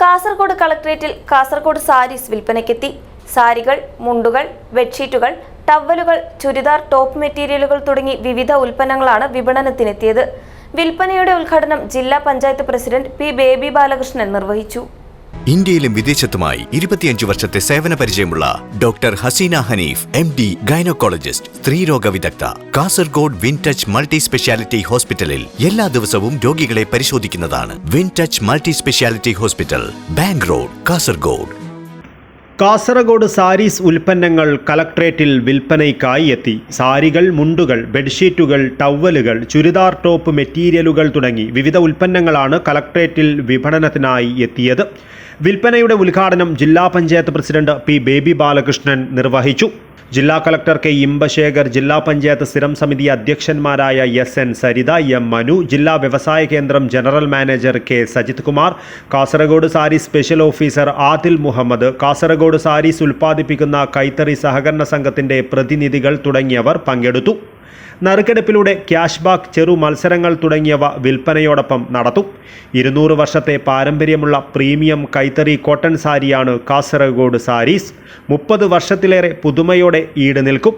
കാസർഗോഡ് കളക്ട്രേറ്റിൽ കാസർഗോഡ് സാരീസ് വിൽപ്പനയ്ക്കെത്തി. സാരികൾ മുണ്ടുകൾ ബെഡ്ഷീറ്റുകൾ ടവലുകൾ ചുരിദാർ ടോപ്പ് മെറ്റീരിയലുകൾ തുടങ്ങി വിവിധ ഉൽപ്പന്നങ്ങളാണ് വിപണനത്തിനെത്തിയത്. വിൽപ്പനയുടെ ഉദ്ഘാടനം ജില്ലാ പഞ്ചായത്ത് പ്രസിഡന്റ് പി ബേബി ബാലകൃഷ്ണൻ നിർവഹിച്ചു. ഇന്ത്യയിലും വിദേശത്തുമായി ഇരുപത്തിയഞ്ചു വർഷത്തെ സേവന പരിചയമുള്ള doctor Haseena Haneef M D gynaecologist സ്ത്രീരോഗ വിദഗ്ധ Kasaragod Win Touch multi speciality ഹോസ്പിറ്റലിൽ എല്ലാ ദിവസവും രോഗികളെ പരിശോധിക്കുന്നതാണ് Win Touch multi speciality hospital bank road Kasaragod. Kasaragod sarees ഉൽപ്പന്നങ്ങൾ കലക്ട്രേറ്റിൽ വിൽപ്പനയ്ക്കായി എത്തി. സാരികൾ മുണ്ടുകൾ ബെഡ്ഷീറ്റുകൾ ടവലുകൾ ചുരിദാർ ടോപ്പ് മെറ്റീരിയലുകൾ തുടങ്ങി വിവിധ ഉൽപ്പന്നങ്ങളാണ് കലക്ട്രേറ്റിൽ വിപണനത്തിനായി എത്തിയത്. വിൽപ്പനയുടെ ഉദ്ഘാടനം ജില്ലാ പഞ്ചായത്ത് പ്രസിഡന്റ് പി ബേബി ബാലകൃഷ്ണൻ നിർവഹിച്ചു. ജില്ലാ കളക്ടർ കെ ഇമ്പശേഖർ ജില്ലാ പഞ്ചായത്ത് സ്ഥിരം സമിതി അധ്യക്ഷന്മാരായ S N Saritha M Manu ജില്ലാ വ്യവസായ കേന്ദ്രം general manager K Sajith Kumar Kasaragod sari special officer Adil Muhammad Kasaragod sarees ഉൽപ്പാദിപ്പിക്കുന്ന കൈത്തറി സഹകരണ സംഘത്തിന്റെ പ്രതിനിധികൾ തുടങ്ങിയവർ പങ്കെടുത്തു. നറുക്കെടുപ്പിലൂടെ ക്യാഷ് ബാക്ക് ചെറു മത്സരങ്ങൾ തുടങ്ങിയവ വിൽപ്പനയോടൊപ്പം നടത്തും. ഇരുന്നൂറ് വർഷത്തെ പാരമ്പര്യമുള്ള പ്രീമിയം കൈത്തറി കോട്ടൺ സാരിയാണ് കാസർഗോഡ് സാരീസ്. മുപ്പത് വർഷത്തിലേറെ പുതുമയോടെ ഈട് നിൽക്കും.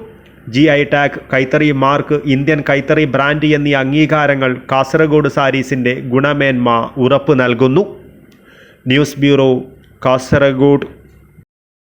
ജി ഐ ടാഗ് കൈത്തറി മാർക്ക് ഇന്ത്യൻ കൈത്തറി ബ്രാൻഡ് എന്നീ അംഗീകാരങ്ങൾ കാസർഗോഡ് സാരീസിന്റെ ഗുണമേന്മ ഉറപ്പ് നൽകുന്നു. News bureau Kasaragod.